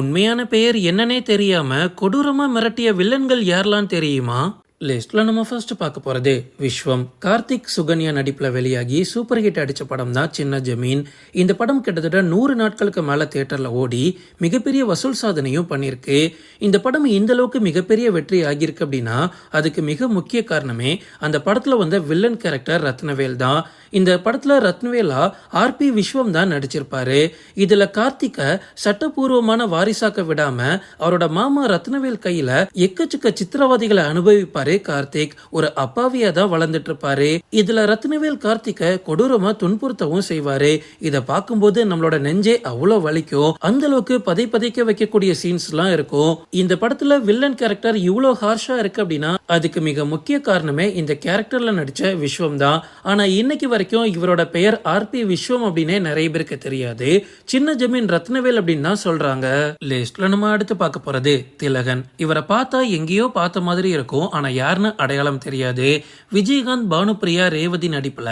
உண்மையான பெயர் என்னன்னே தெரியாம கொடூரமா மிரட்டிய வில்லன்கள் யாரெல்லாம் தெரியுமா? லிஸ்ட்ல நம்ம ஃபர்ஸ்ட் பார்க்க போறது விஸ்வம். கார்த்திக் சுகன்யா நடிப்புல வெளியாகி சூப்பர் ஹிட் அடிச்ச படம் தான் சின்ன ஜமீன். இந்த படம் கிட்டத்தட்ட நூறு நாட்களுக்கு மேல தியேட்டர்ல ஓடி மிகப்பெரிய வசூல் சாதனையும் பண்ணியிருக்கு. இந்த படம் இந்த அளவுக்கு மிகப்பெரிய வெற்றி ஆகியிருக்கு அப்படின்னா அதுக்கு மிக முக்கிய காரணமே அந்த படத்துல வந்த வில்லன் கேரக்டர் ரத்னவேல் தான். இந்த படத்துல ரத்னவேலா ஆர்பி விஸ்வம் தான் நடிச்சிருப்பாரு. இதுல கார்த்திகை சட்டபூர்வமான வாரிசாக்க விடாம அவரோட மாமா ரத்னவேல் கையில எக்கச்சக்க சித்திரவாதிகளை அனுபவிப்பாரு. கார்த்திக். ஒரு அப்பாவியா தான் வளர்ந்துட்டு இருப்பாரு இதுல ரத்னவேல் கார்த்திகை கொடூரமா துன்புறுத்தவும் செய்வாரு. இத பார்க்கும்போது நம்மளோட நெஞ்சே அவ்வளவு வலிக்கும். அந்த அளவுக்கு பதை பதைக்க வைக்கக்கூடிய சீன்ஸ் எல்லாம் இருக்கும். இந்த படத்துல வில்லன் கேரக்டர் இவ்வளவு ஹார்ஷா இருக்கு அப்படின்னா அதுக்கு மிக முக்கிய காரணமே இந்த கேரக்டர்ல நடிச்ச விஸ்வம் தான். ஆனா இன்னைக்கு வரைக்கும் இவரோட பெயர் ஆர் பி விஸ்வம் அப்படின்னே நிறைய பேருக்கு தெரியாது. சின்ன ஜமீன் ரத்னவேல் அப்படின்னு தான் சொல்றாங்க. லிஸ்ட்ல நம்ம அடுத்து பார்க்க போறது திலகன். இவரை பார்த்தா எங்கேயோ பார்த்த மாதிரி இருக்கும். ஆனா யாருன்னு அடையாளம் தெரியாது. விஜயகாந்த் பானுப்பிரியா ரேவதி நடிப்புல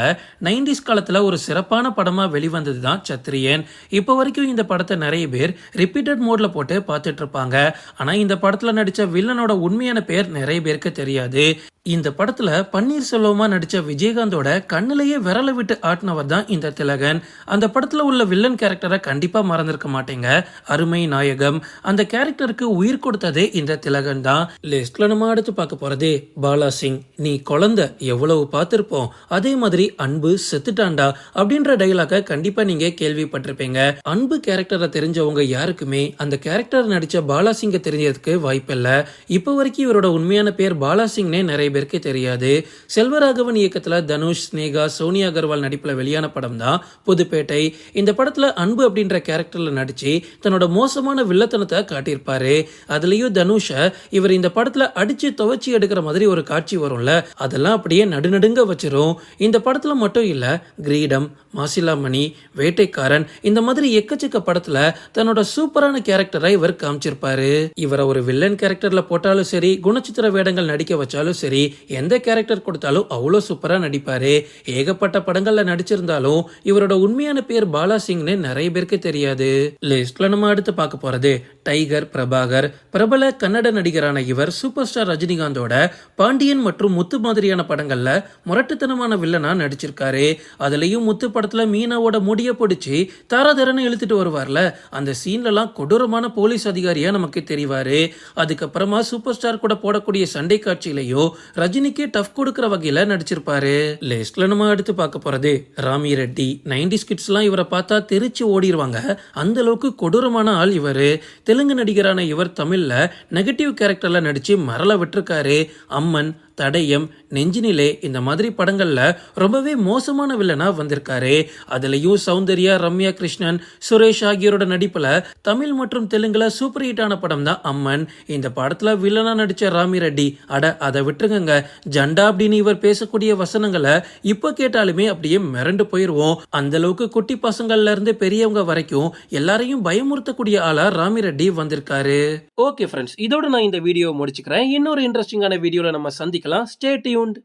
நைன்டிஸ் காலத்துல ஒரு சிறப்பான படமா வெளிவந்தது தான் சத்திரியன். இப்போ வரைக்கும் இந்த படத்தை நிறைய பேர் ரிப்பீட்டட் மோட்ல போட்டு பார்த்துட்டு இருப்பாங்க. ஆனா இந்த படத்துல நடிச்ச வில்லனோட உண்மையான பேர் நிறைய பேருக்கு தெரியாது. இந்த படத்துல பன்னீர்செல்வமா நடிச்ச விஜயகாந்தோட கண்ணிலேயே விரல விட்டு ஆட்டினவர் தான் இந்த திலகன். அந்த படத்துல உள்ள வில்லன் கேரக்டரை கண்டிப்பா மறந்திருக்க மாட்டேங்க. அருமை நாயகம். அந்த கேரக்டருக்கு உயிர் கொடுத்ததே இந்த திலகன் தான். லிஸ்ட்ல நம்ம அடுத்து பார்க்க போறதே பாலா சிங். நீ குழந்தை எவ்வளவு பார்த்திருப்போம். அதே மாதிரி அன்பு செத்துட்டாண்டா அப்படின்ற டைலாக கண்டிப்பா நீங்க கேள்விப்பட்டிருப்பீங்க. அன்பு கேரக்டரை தெரிஞ்சவங்க யாருக்குமே அந்த கேரக்டர் நடிச்ச பாலாசிங்க தெரிஞ்சதுக்கு வாய்ப்பில்லை. இப்போ வரைக்கும் இவரோட உண்மையான பேர் பாலா சிங்னே நிறைய பேருக்கே தெரியாது. செல்வராகவன் இயக்கத்துல தனுஷ் ஸ்னேகா சோனியா அகர்வால் நடிப்புல வெளியான படம் தான் புதுப்பேட்டை. இந்த படத்துல அன்பு அப்படின்ற கேரக்டர்ல நடிச்சு தன்னோட மோசமான வில்லத்தனத்தை காட்டியிருப்பாரு. அதுலயும் தனுஷை இவர் இந்த படத்துல அடிச்சு துவச்சி எடுக்கிற மாதிரி ஒரு காட்சி வரும்ல அதெல்லாம் அப்படியே நடுநடுங்க வச்சிரும். இந்த படத்துல மட்டும் இல்லை கிரீடம் மாசிலாமணி வேட்டைக்காரன் இந்த மாதிரி எக்கச்சக்க படத்துல தன்னோட சூப்பரான கேரக்டரை இவர் காமிச்சிருப்பாரு. இவரை ஒரு வில்லன் கேரக்டர்ல போட்டாலும் சரி குணச்சித்திர வேடங்கள் நடிக்க வச்சாலும் சரி எந்த கேரக்டர் கொடுத்தாலும் அவ்வளோ சூப்பராக நடிப்பார். ஏகப்பட்ட படங்களில் நடிச்சிருந்தாலும் இவரோட உண்மையான பேர் பாலா சிங்னு நிறைய பேருக்கு தெரியாது. லிஸ்ட்ல நம்ம அடுத்து பார்க்க போறது டைகர் பிரபாகர். பிரபல கன்னட நடிகரான இவர் சூப்பர் ஸ்டார் ரஜினிகாந்தோட பாண்டியன் மற்றும் முத்து மாதிரியான படங்களில் முரட்டுத்தனமான வில்லனா நடிச்சிருக்காரு. அதுலேயும் முத்து படத்தில் மீனாவோட முடிய பிடிச்சி தாராதரன்னு இழுத்துட்டு வருவார்ல அந்த சீன்லலாம் கொடூரமான போலீஸ் அதிகாரியாக நமக்கு தெரிவார். அதுக்கப்புறமா சூப்பர் ஸ்டார் கூட போடக்கூடிய சண்டை காட்சியிலையோ ரஜினிக்கு டஃப் கொடுக்குற வகையில நடிச்சிருப்பாரு. லிஸ்ட்ல நம்ம அடுத்து பார்க்க போறது. ராமி ரெட்டி நைன்டி ஸ்கிட்ஸ்லாம் இவரை பார்த்தா தெரிச்சு ஓடிடுவாங்க அந்த அளவுக்கு கொடூரமான ஆள் இவரு. தெலுங்கு நடிகரான இவர் தமிழ்ல நெகட்டிவ் கேரக்டர்ல நடிச்சு மரல விட்டுருக்காரு. அம்மன் தடயம் நெஞ்சினிலே இந்த மாதிரி படங்களில் ரொம்பவே மோசமான வில்லனாக வந்திருக்காரு. அதுலேயும் சௌந்தர்யா ரம்யா கிருஷ்ணன் சுரேஷ் ஆகியோரோட நடிப்பில் தமிழ் மற்றும் தெலுங்குல சூப்பர் ஹிட்டான படம் தான் அம்மன். இந்த படத்தில் வில்லனாக நடித்த ராமி ரெட்டி. அட அதை விட்டுருங்க ஜண்டா அப்படின்னு இவர் பேசக்கூடிய வசனங்களை இப்போ கேட்டாலுமே அப்படியே மிரண்டு போயிடுவோம் அந்த அளவுக்கு குட்டி பசங்கள்ல இருந்து பெரியவங்க வரைக்கும் எல்லாரையும் பயமுறுத்தக்கூடிய ஆளா ராமி ரெட்டி வந்திருக்காரு. ஓகே ஃப்ரெண்ட்ஸ் இதோட நான் இந்த வீடியோ முடிச்சுக்கிறேன். இன்னொரு இன்ட்ரெஸ்டிங்கான வீடியோவில் நம்ம சந்திக்கலாம். Stay tuned.